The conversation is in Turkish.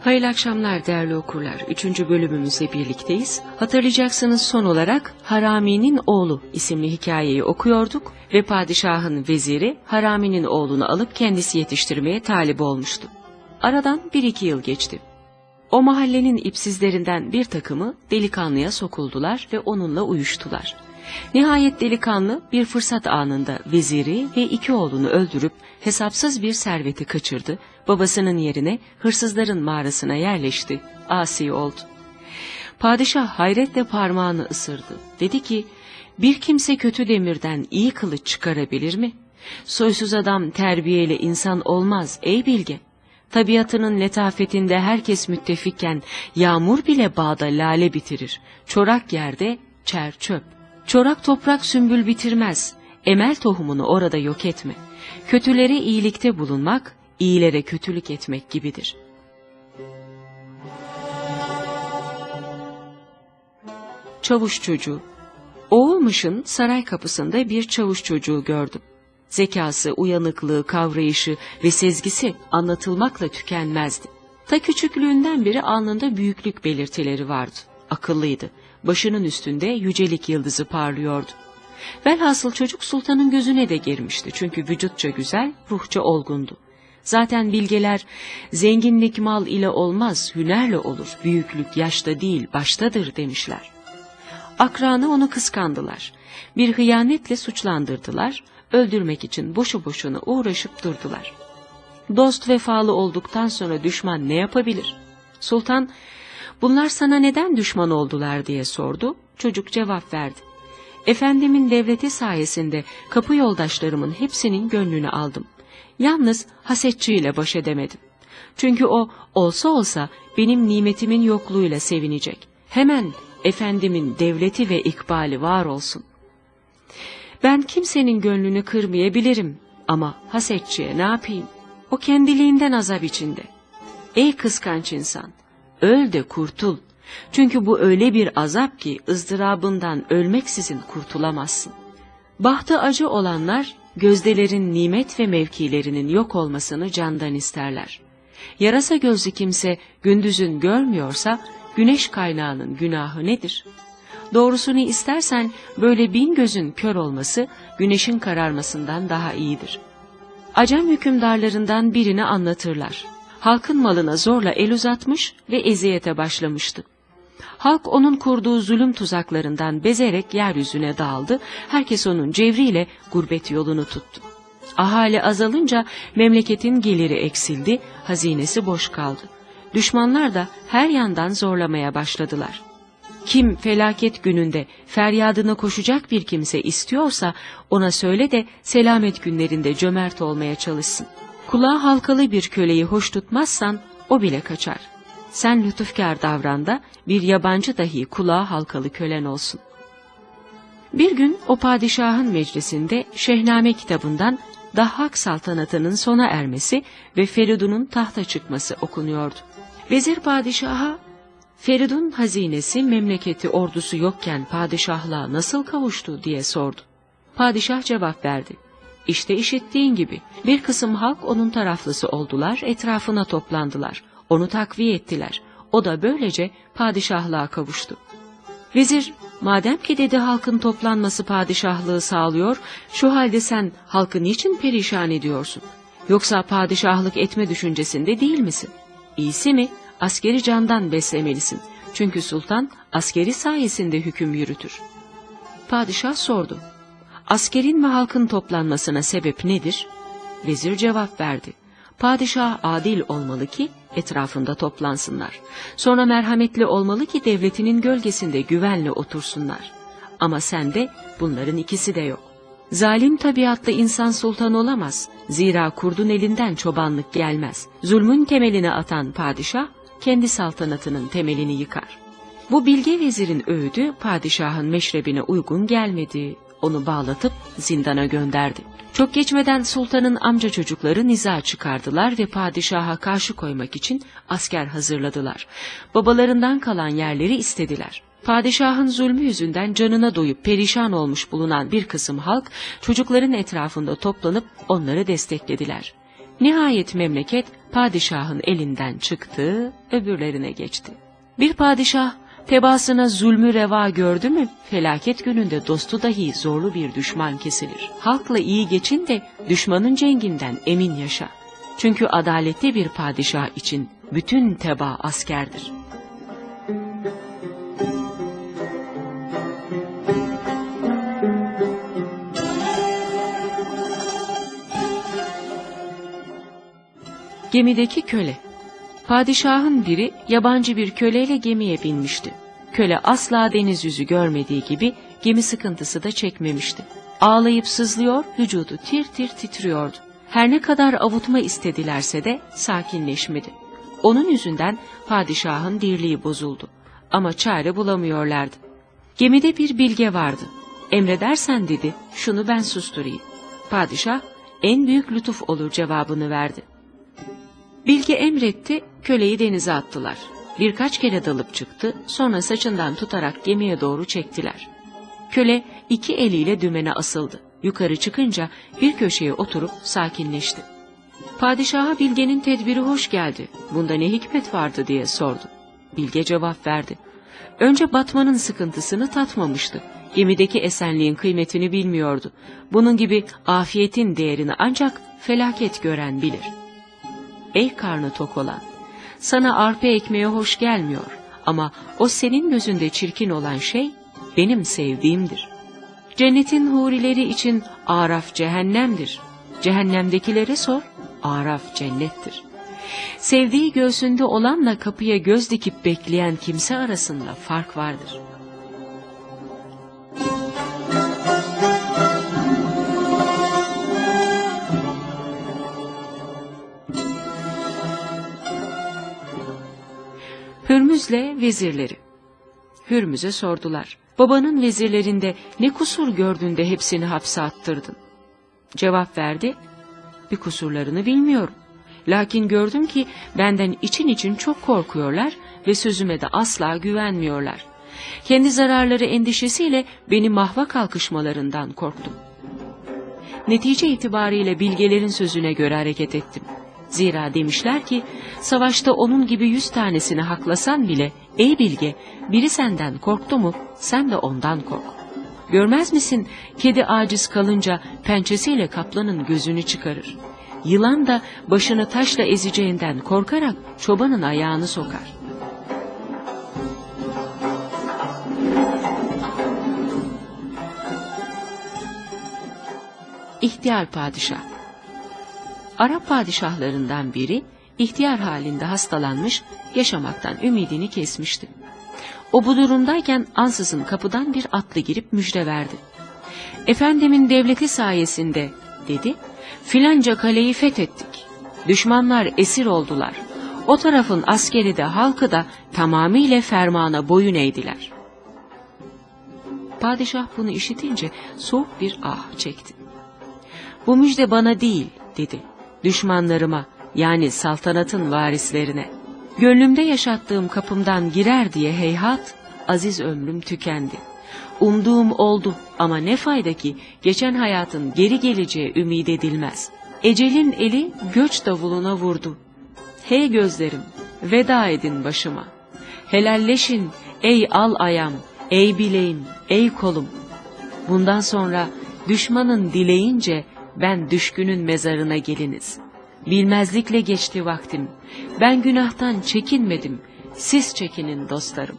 Hayırlı akşamlar değerli okurlar. Üçüncü bölümümüzle birlikteyiz. Hatırlayacaksınız son olarak Harami'nin oğlu isimli hikayeyi okuyorduk ve padişahın veziri Harami'nin oğlunu alıp kendisi yetiştirmeye talip olmuştu. Aradan bir iki yıl geçti. O mahallenin ipsizlerinden bir takımı delikanlıya sokuldular ve onunla uyuştular. Nihayet delikanlı bir fırsat anında veziri ve iki oğlunu öldürüp hesapsız bir serveti kaçırdı, babasının yerine hırsızların mağarasına yerleşti, asi oldu. Padişah hayretle parmağını ısırdı. Dedi ki, bir kimse kötü demirden iyi kılıç çıkarabilir mi? Soysuz adam terbiyeli insan olmaz ey bilge. Tabiatının letafetinde herkes müttefikken yağmur bile bağda lale bitirir. Çorak yerde çer çöp. Çorak toprak sümbül bitirmez. Emel tohumunu orada yok etme. Kötülere iyilikte bulunmak, iyilere kötülük etmek gibidir. Çavuş çocuğu Oğulmış'ın saray kapısında bir çavuş çocuğu gördüm. Zekası, uyanıklığı, kavrayışı ve sezgisi anlatılmakla tükenmezdi. Ta küçüklüğünden beri alnında büyüklük belirtileri vardı. Akıllıydı. Başının üstünde yücelik yıldızı parlıyordu. Velhasıl çocuk sultanın gözüne de girmişti çünkü vücutça güzel, ruhça olgundu. Zaten bilgeler zenginlik mal ile olmaz, hünerle olur, büyüklük yaşta değil baştadır demişler. Akranı onu kıskandılar. Bir hıyanetle suçlandırdılar, öldürmek için boşu boşuna uğraşıp durdular. Dost vefalı olduktan sonra düşman ne yapabilir? Sultan, bunlar sana neden düşman oldular diye sordu, çocuk cevap verdi. Efendimin devleti sayesinde kapı yoldaşlarımın hepsinin gönlünü aldım. Yalnız hasetçiyle baş edemedim. Çünkü o olsa olsa benim nimetimin yokluğuyla sevinecek. Hemen efendimin devleti ve ikbali var olsun. Ben kimsenin gönlünü kırmayabilirim ama hasetçiye ne yapayım? O kendiliğinden azap içinde. Ey kıskanç insan, öl de kurtul. Çünkü bu öyle bir azap ki ızdırabından ölmeksizin kurtulamazsın. Bahtı acı olanlar gözdelerin nimet ve mevkilerinin yok olmasını candan isterler. Yarasa gözlü kimse gündüzün görmüyorsa güneş kaynağının günahı nedir? Doğrusunu istersen böyle bin gözün kör olması güneşin kararmasından daha iyidir. Acem hükümdarlarından birini anlatırlar. Halkın malına zorla el uzatmış ve eziyete başlamıştı. Halk onun kurduğu zulüm tuzaklarından bezerek yeryüzüne dağıldı, herkes onun cevriyle gurbet yolunu tuttu. Ahali azalınca memleketin geliri eksildi, hazinesi boş kaldı. Düşmanlar da her yandan zorlamaya başladılar. Kim felaket gününde feryadına koşacak bir kimse istiyorsa ona söyle de selamet günlerinde cömert olmaya çalışsın. Kulağı halkalı bir köleyi hoş tutmazsan o bile kaçar. Sen lütufkar davran da bir yabancı dahi kulağı halkalı kölen olsun. Bir gün o padişahın meclisinde Şehname kitabından Dahhak saltanatının sona ermesi ve Feridun'un tahta çıkması okunuyordu. Vezir padişaha, Feridun hazinesi memleketi ordusu yokken padişahlığa nasıl kavuştu diye sordu. Padişah cevap verdi. İşte işittiğin gibi bir kısım halk onun taraflısı oldular, etrafına toplandılar. Onu takviye ettiler. O da böylece padişahlığa kavuştu. Vezir, madem ki dedi halkın toplanması padişahlığı sağlıyor, şu halde sen halkı niçin perişan ediyorsun? Yoksa padişahlık etme düşüncesinde değil misin? İyisi mi, askeri candan beslemelisin. Çünkü sultan askeri sayesinde hüküm yürütür. Padişah sordu. Askerin ve halkın toplanmasına sebep nedir? Vezir cevap verdi. Padişah adil olmalı ki etrafında toplansınlar. Sonra merhametli olmalı ki devletinin gölgesinde güvenle otursunlar. Ama sende bunların ikisi de yok. Zalim tabiatlı insan sultan olamaz. Zira kurdun elinden çobanlık gelmez. Zulmün temelini atan padişah, kendi saltanatının temelini yıkar. Bu bilge vezirin öğüdü padişahın meşrebine uygun gelmedi. Onu bağlatıp zindana gönderdi. Çok geçmeden sultanın amca çocukları niza çıkardılar ve padişaha karşı koymak için asker hazırladılar. Babalarından kalan yerleri istediler. Padişahın zulmü yüzünden canına doyup perişan olmuş bulunan bir kısım halk çocukların etrafında toplanıp onları desteklediler. Nihayet memleket padişahın elinden çıktı, öbürlerine geçti. Bir padişah tebaasına zulmü reva gördü mü felaket gününde dostu dahi zorlu bir düşman kesilir. Halkla iyi geçin de düşmanın cenginden emin yaşa. Çünkü adaletli bir padişah için bütün teba askerdir. Gemideki köle Padişahın biri yabancı bir köleyle gemiye binmişti. Köle asla deniz yüzü görmediği gibi gemi sıkıntısı da çekmemişti. Ağlayıp sızlıyor, vücudu tir tir titriyordu. Her ne kadar avutma istedilerse de sakinleşmedi. Onun yüzünden padişahın dirliği bozuldu. Ama çare bulamıyorlardı. Gemide bir bilge vardı. Emredersen dedi, şunu ben susturayım. Padişah, en büyük lütuf olur cevabını verdi. Bilge emretti, köleyi denize attılar. Birkaç kere dalıp çıktı, sonra saçından tutarak gemiye doğru çektiler. Köle iki eliyle dümene asıldı. Yukarı çıkınca bir köşeye oturup sakinleşti. Padişaha Bilge'nin tedbiri hoş geldi. Bunda ne hikmet vardı diye sordu. Bilge cevap verdi. Önce batmanın sıkıntısını tatmamıştı. Gemideki esenliğin kıymetini bilmiyordu. Bunun gibi afiyetin değerini ancak felaket gören bilir. Ey karnı tok olan, sana arpa ekmeği hoş gelmiyor ama o senin gözünde çirkin olan şey benim sevdiğimdir. Cennetin hurileri için araf cehennemdir. Cehennemdekilere sor, araf cennettir. Sevdiği göğsünde olanla kapıya göz dikip bekleyen kimse arasında fark vardır. Hürmüz'le vezirleri. Hürmüz'e sordular. Babanın vezirlerinde ne kusur gördün de hepsini hapse attırdın? Cevap verdi. Bir kusurlarını bilmiyorum. Lakin gördüm ki benden için için çok korkuyorlar ve sözüme de asla güvenmiyorlar. Kendi zararları endişesiyle beni mahva kalkışmalarından korktum. Netice itibariyle bilgelerin sözüne göre hareket ettim. Zira demişler ki, savaşta onun gibi yüz tanesini haklasan bile, ey bilge, biri senden korktu mu, sen de ondan kork. Görmez misin, kedi aciz kalınca pençesiyle kaplanın gözünü çıkarır. Yılan da başını taşla ezeceğinden korkarak çobanın ayağını sokar. İhtiyar Padişah Arap padişahlarından biri ihtiyar halinde hastalanmış, yaşamaktan ümidini kesmişti. O bu durumdayken ansızın kapıdan bir atlı girip müjde verdi. Efendimin devleti sayesinde, dedi, filanca kaleyi fethettik. Düşmanlar esir oldular. O tarafın askeri de halkı da tamamıyla fermana boyun eğdiler. Padişah bunu işitince soğuk bir ah çekti. Bu müjde bana değil, dedi düşmanlarıma yani saltanatın varislerine. Gönlümde yaşattığım kapımdan girer diye heyhat, aziz ömrüm tükendi. Umduğum oldu ama ne fayda ki geçen hayatın geri geleceği ümid edilmez. Ecelin eli göç davuluna vurdu. Hey gözlerim, veda edin başıma. Helalleşin ey al ayam, ey bileğim, ey kolum. Bundan sonra düşmanın dileyince ben düşkünün mezarına geliniz. Bilmezlikle geçti vaktim. Ben günahtan çekinmedim. Siz çekinin dostlarım.